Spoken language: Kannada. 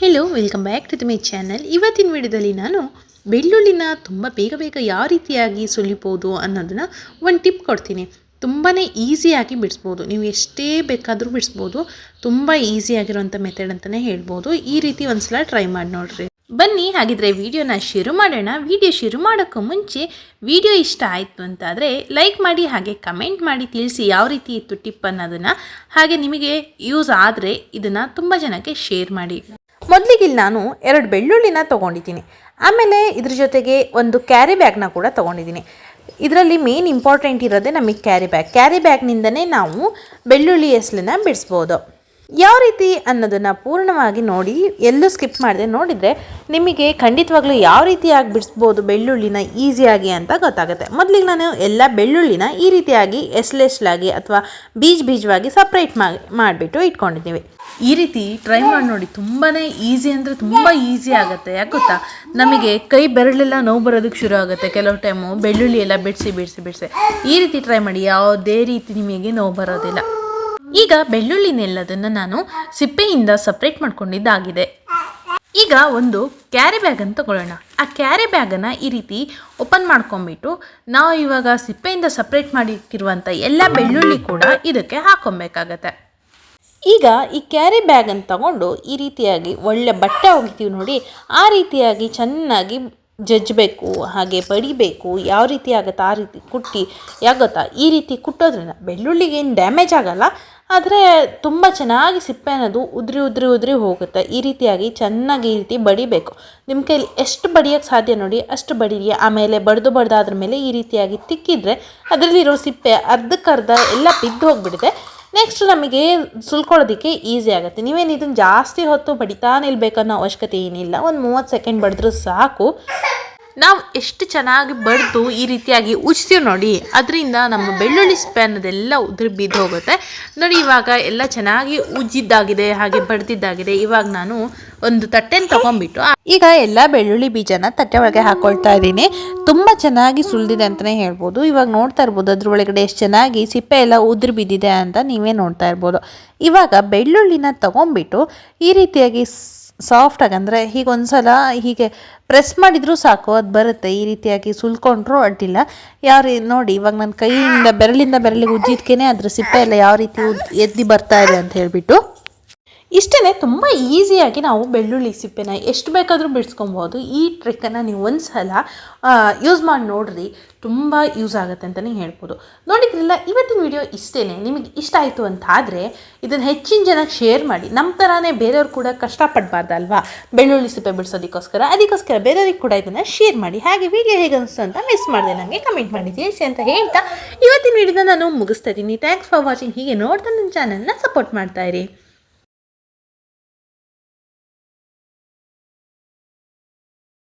Hello welcome back to the my channel ಇವತ್ತಿನ ವಿಡಿಯೋದಲ್ಲಿ ನಾನು ಬೆಳ್ಳುಳ್ಳಿನ ತುಂಬ ಬೇಗ ಬೇಗ ಯಾವ ರೀತಿಯಾಗಿ ಸುಲಿಬೋದು ಅನ್ನೋದನ್ನು ಒಂದು ಟಿಪ್ ಕೊಡ್ತೀನಿ. ತುಂಬಾ ಈಸಿಯಾಗಿ ಬಿಡಿಸ್ಬೋದು. ನೀವು ಎಷ್ಟೇ ಬೇಕಾದರೂ ಬಿಡಿಸ್ಬೋದು. ತುಂಬ ಈಸಿಯಾಗಿರುವಂಥ ಮೆಥಡ್ ಅಂತಲೇ ಹೇಳ್ಬೋದು. ಈ ರೀತಿ ಒಂದ್ಸಲ ಟ್ರೈ ಮಾಡಿ ನೋಡ್ರಿ. ಬನ್ನಿ, ಹಾಗಿದ್ರೆ ವಿಡಿಯೋನ ಶುರು ಮಾಡೋಣ. ವಿಡಿಯೋ ಶುರು ಮಾಡೋಕ್ಕೂ ಮುಂಚೆ ವಿಡಿಯೋ ಇಷ್ಟ ಆಯಿತು ಅಂತಾದರೆ ಲೈಕ್ ಮಾಡಿ, ಹಾಗೆ ಕಮೆಂಟ್ ಮಾಡಿ, ತಿಳಿಸಿ ಯಾವ ರೀತಿ ಇತ್ತು ಟಿಪ್ ಅನ್ನೋದನ್ನು ಹಾಗೆ ನಿಮಗೆ ಯೂಸ್ ಆದರೆ ಇದನ್ನು ತುಂಬ ಜನಕ್ಕೆ ಶೇರ್ ಮಾಡಿ. ಮೊದಲಿಗೆ ಇಲ್ಲಿ ನಾನು ಎರಡು ಬೆಳ್ಳುಳ್ಳಿನ ತೊಗೊಂಡಿದ್ದೀನಿ. ಆಮೇಲೆ ಇದ್ರ ಜೊತೆಗೆ ಒಂದು ಕ್ಯಾರಿ ಬ್ಯಾಗ್ನ ಕೂಡ ತೊಗೊಂಡಿದ್ದೀನಿ. ಇದರಲ್ಲಿ ಮೇನ್ ಇಂಪಾರ್ಟೆಂಟ್ ಇರೋದೇ ನಮಗೆ ಕ್ಯಾರಿ ಬ್ಯಾಗ್ ಕ್ಯಾರಿ ಬ್ಯಾಗ್ನಿಂದನೇ ನಾವು ಬೆಳ್ಳುಳ್ಳಿ ಎಸ್ಲನ್ನ ಬಿಡಿಸ್ಬೋದು. ಯಾವ ರೀತಿ ಅನ್ನೋದನ್ನು ಪೂರ್ಣವಾಗಿ ನೋಡಿ ಎಲ್ಲೂ ಸ್ಕಿಪ್ ಮಾಡಿದೆ ನೋಡಿದರೆ ನಿಮಗೆ ಖಂಡಿತವಾಗ್ಲೂ ಯಾವ ರೀತಿಯಾಗಿ ಬಿಡಿಸ್ಬೋದು ಬೆಳ್ಳುಳ್ಳಿನ ಈಸಿಯಾಗಿ ಅಂತ ಗೊತ್ತಾಗುತ್ತೆ. ಮೊದಲಿಗೆ ನಾನು ಎಲ್ಲ ಬೆಳ್ಳುಳ್ಳಿನ ಈ ರೀತಿಯಾಗಿ ಎಸ್ಲೆಸ್ಲಾಗಿ ಅಥವಾ ಬೀಜ ಬೀಜವಾಗಿ ಸಪ್ರೇಟ್ ಮಾಡಿ ಮಾಡಿಬಿಟ್ಟು ಇಟ್ಕೊಂಡಿದ್ದೀವಿ. ಈ ರೀತಿ ಟ್ರೈ ಮಾಡಿ ನೋಡಿ ತುಂಬಾ ಈಸಿ ಅಂದರೆ ತುಂಬ ಈಸಿ ಆಗುತ್ತೆ. ಯಾಕೆ ಗೊತ್ತಾ? ನಮಗೆ ಕೈ ಬೆರಳೆಲ್ಲ ನೋವು ಬರೋದಕ್ಕೆ ಶುರು ಆಗುತ್ತೆ. ಕೆಲವು ಟೈಮು ಬೆಳ್ಳುಳ್ಳಿ ಎಲ್ಲ ಬಿಡಿಸಿ ಬಿಡಿಸಿ ಬಿಡಿಸಿ. ಈ ರೀತಿ ಟ್ರೈ ಮಾಡಿ ಯಾವುದೇ ರೀತಿ ನಿಮಗೆ ನೋವು ಬರೋದಿಲ್ಲ. ಈಗ ಬೆಳ್ಳುಳ್ಳಿನೆಲ್ಲದನ್ನು ನಾನು ಸಿಪ್ಪೆಯಿಂದ ಸಪ್ರೇಟ್ ಮಾಡ್ಕೊಂಡಿದ್ದಾಗಿದೆ. ಈಗ ಒಂದು ಕ್ಯಾರಿ ಬ್ಯಾಗ್ ಅಂತ ತಗೊಳ್ಳೋಣ. ಆ ಕ್ಯಾರಿ ಬ್ಯಾಗನ್ನು ಈ ರೀತಿ ಓಪನ್ ಮಾಡ್ಕೊಂಬಿಟ್ಟು ನಾವು ಇವಾಗ ಸಿಪ್ಪೆಯಿಂದ ಸಪ್ರೇಟ್ ಮಾಡಿಟ್ಟಿರುವಂಥ ಎಲ್ಲ ಬೆಳ್ಳುಳ್ಳಿ ಕೂಡ ಇದಕ್ಕೆ ಹಾಕೊಬೇಕಾಗತ್ತೆ. ಈಗ ಈ ಕ್ಯಾರಿ ಬ್ಯಾಗ್ ಅಂತ ತಗೊಂಡು ಈ ರೀತಿಯಾಗಿ ಒಳ್ಳೆ ಬಟ್ಟೆ ಒಗಿತೀವಿ ನೋಡಿ, ಆ ರೀತಿಯಾಗಿ ಚೆನ್ನಾಗಿ ಜಜ್ಜಬೇಕು, ಹಾಗೆ ಬಡಿಬೇಕು, ಯಾವ ರೀತಿ ಆಗುತ್ತೆ ಆ ರೀತಿ ಕುಟ್ಟಿ ಯಾಗುತ್ತಾ ಗೊತ್ತಾ? ಈ ರೀತಿ ಕುಟ್ಟೋದ್ರಿಂದ ಬೆಳ್ಳುಳ್ಳಿಗೆ ಏನು ಡ್ಯಾಮೇಜ್ ಆಗಲ್ಲ, ಆದರೆ ತುಂಬ ಚೆನ್ನಾಗಿ ಸಿಪ್ಪೆ ಅನ್ನೋದು ಉದ್ರಿ ಉದ್ರಿ ಉದ್ರಿ ಹೋಗುತ್ತೆ. ಈ ರೀತಿಯಾಗಿ ಚೆನ್ನಾಗಿ ಈ ರೀತಿ ಬಡಿಬೇಕು. ನಿಮ್ಮ ಕೈಲಿ ಎಷ್ಟು ಬಡಿಯೋಕ್ಕೆ ಸಾಧ್ಯ ನೋಡಿ, ಅಷ್ಟು ಬಡೀರಿ. ಆಮೇಲೆ ಬಡ್ದು ಬಡ್ದಾದ್ರ ಮೇಲೆ ಈ ರೀತಿಯಾಗಿ ತಿಕ್ಕಿದ್ರೆ ಅದರಲ್ಲಿರೋ ಸಿಪ್ಪೆ ಅರ್ಧಕ್ಕರ್ಧ ಎಲ್ಲ ಬಿದ್ದು ಹೋಗ್ಬಿಡುತ್ತೆ. ನೆಕ್ಸ್ಟ್ ನಮಗೆ ಸುಲ್ಕೊಳ್ಳೋದಕ್ಕೆ ಈಸಿ ಆಗುತ್ತೆ. ನೀವೇನು ಇದನ್ನು ಜಾಸ್ತಿ ಹೊತ್ತು ಬಡಿತಾ ನಿಲ್ಬೇಕನ್ನೋ ಅವಶ್ಯಕತೆ ಏನಿಲ್ಲ. ಒಂದು ಮೂವತ್ತು ಸೆಕೆಂಡ್ ಬಡಿದ್ರೂ ಸಾಕು. ನಾವು ಎಷ್ಟು ಚೆನ್ನಾಗಿ ಬಡಿದು ಈ ರೀತಿಯಾಗಿ ಉಜ್ತೀವಿ ನೋಡಿ, ಅದರಿಂದ ನಮ್ಮ ಬೆಳ್ಳುಳ್ಳಿ ಸ್ಪ್ಯಾನದೆಲ್ಲ ಉದುರಿ ಬಿದ್ದು ಹೋಗುತ್ತೆ. ನೋಡಿ, ಇವಾಗ ಎಲ್ಲ ಚೆನ್ನಾಗಿ ಉಜ್ಜಿದ್ದಾಗಿದೆ, ಹಾಗೆ ಬಡ್ದಿದ್ದಾಗಿದೆ. ಇವಾಗ ನಾನು ಒಂದು ತಟ್ಟೆನ ತಗೊಂಡ್ಬಿಟ್ಟು ಈಗ ಎಲ್ಲ ಬೆಳ್ಳುಳ್ಳಿ ಬೀಜನ ತಟ್ಟೆ ಒಳಗೆ ಹಾಕೊಳ್ತಾ ಇದ್ದೀನಿ. ತುಂಬ ಚೆನ್ನಾಗಿ ಸುಲಿದಿದೆ ಅಂತಲೇ ಹೇಳ್ಬೋದು. ಇವಾಗ ನೋಡ್ತಾ ಇರ್ಬೋದು, ಅದ್ರ ಒಳಗಡೆ ಎಷ್ಟು ಚೆನ್ನಾಗಿ ಸಿಪ್ಪೆ ಎಲ್ಲ ಉದುರಿ ಬಿದ್ದಿದೆ ಅಂತ ನೀವೇ ನೋಡ್ತಾ ಇರ್ಬೋದು. ಇವಾಗ ಬೆಳ್ಳುಳ್ಳಿನ ತಗೊಂಡ್ಬಿಟ್ಟು ಈ ರೀತಿಯಾಗಿ ಸಾಫ್ಟಾಗಿ ಅಂದರೆ ಹೀಗೆ ಒಂದು ಸಲ ಹೀಗೆ ಪ್ರೆಸ್ ಮಾಡಿದರೂ ಸಾಕು, ಅದು ಬರುತ್ತೆ. ಈ ರೀತಿಯಾಗಿ ಸುಲ್ಕೊಂಡ್ರೂ ಅಡ್ಡಿಲ್ಲ. ಯಾವ ನೋಡಿ, ಇವಾಗ ನನ್ನ ಕೈಯಿಂದ, ಬೆರಳಿಂದ ಬೆರಳಿಗೆ ಉಜ್ಜಿದ್ಕೇ ಅದ್ರ ಸಿಪ್ಪೆ ಎಲ್ಲ ಯಾವ ರೀತಿ ಎದ್ದು ಬರ್ತಾ ಇದೆ ಅಂತ ಹೇಳಿಬಿಟ್ಟು. ಇಷ್ಟೇ ತುಂಬ ಈಸಿಯಾಗಿ ನಾವು ಬೆಳ್ಳುಳ್ಳಿ ಸಿಪ್ಪೆನ ಎಷ್ಟು ಬೇಕಾದರೂ ಬಿಡಿಸ್ಕೊಬೋದು. ಈ ಟ್ರಿಕ್ಕನ್ನು ನೀವು ಒಂದು ಸಲ ಯೂಸ್ ಮಾಡಿ ನೋಡ್ರಿ, ತುಂಬ ಯೂಸ್ ಆಗುತ್ತೆ ಅಂತಲೇ ಹೇಳ್ಬೋದು. ನೋಡಿದ್ರಲ್ಲ, ಇವತ್ತಿನ ವಿಡಿಯೋ ಇಷ್ಟೇ ನಿಮಗೆ ಇಷ್ಟ ಆಯಿತು ಅಂತ ಆದರೆ ಇದನ್ನು ಹೆಚ್ಚಿನ ಜನಕ್ಕೆ ಶೇರ್ ಮಾಡಿ. ನಮ್ಮ ಥರನೇ ಬೇರೆಯವ್ರು ಕೂಡ ಕಷ್ಟಪಡಬಾರ್ದಲ್ವಾ? ಬೆಳ್ಳುಳ್ಳಿ ಸಿಪ್ಪೆ ಬಿಡಿಸೋದಕ್ಕೋಸ್ಕರ. ಅದಕ್ಕೋಸ್ಕರ ಬೇರೆಯವ್ರಿಗೆ ಕೂಡ ಇದನ್ನು ಶೇರ್ ಮಾಡಿ. ಹಾಗೆ ವಿಡಿಯೋ ಹೇಗೆ ಅನಿಸ್ತು ಅಂತ ಮಿಸ್ ಮಾಡಿದೆ ನನಗೆ ಕಮೆಂಟ್ ಮಾಡಿ. ತಿಳಿಸಿ ಅಂತ ಹೇಳ್ತಾ, ಇವತ್ತಿನ ವಿಡಿಯೋನ ನಾನು ಮುಗಿಸ್ತಾ ಇದ್ದೀನಿ. ಥ್ಯಾಂಕ್ಸ್ ಫಾರ್ ವಾಚಿಂಗ್ ಹೀಗೆ ನೋಡ್ತಾ ನನ್ನ ಚಾನಲ್ನ ಸಪೋರ್ಟ್ ಮಾಡ್ತಾ ಇರಿ.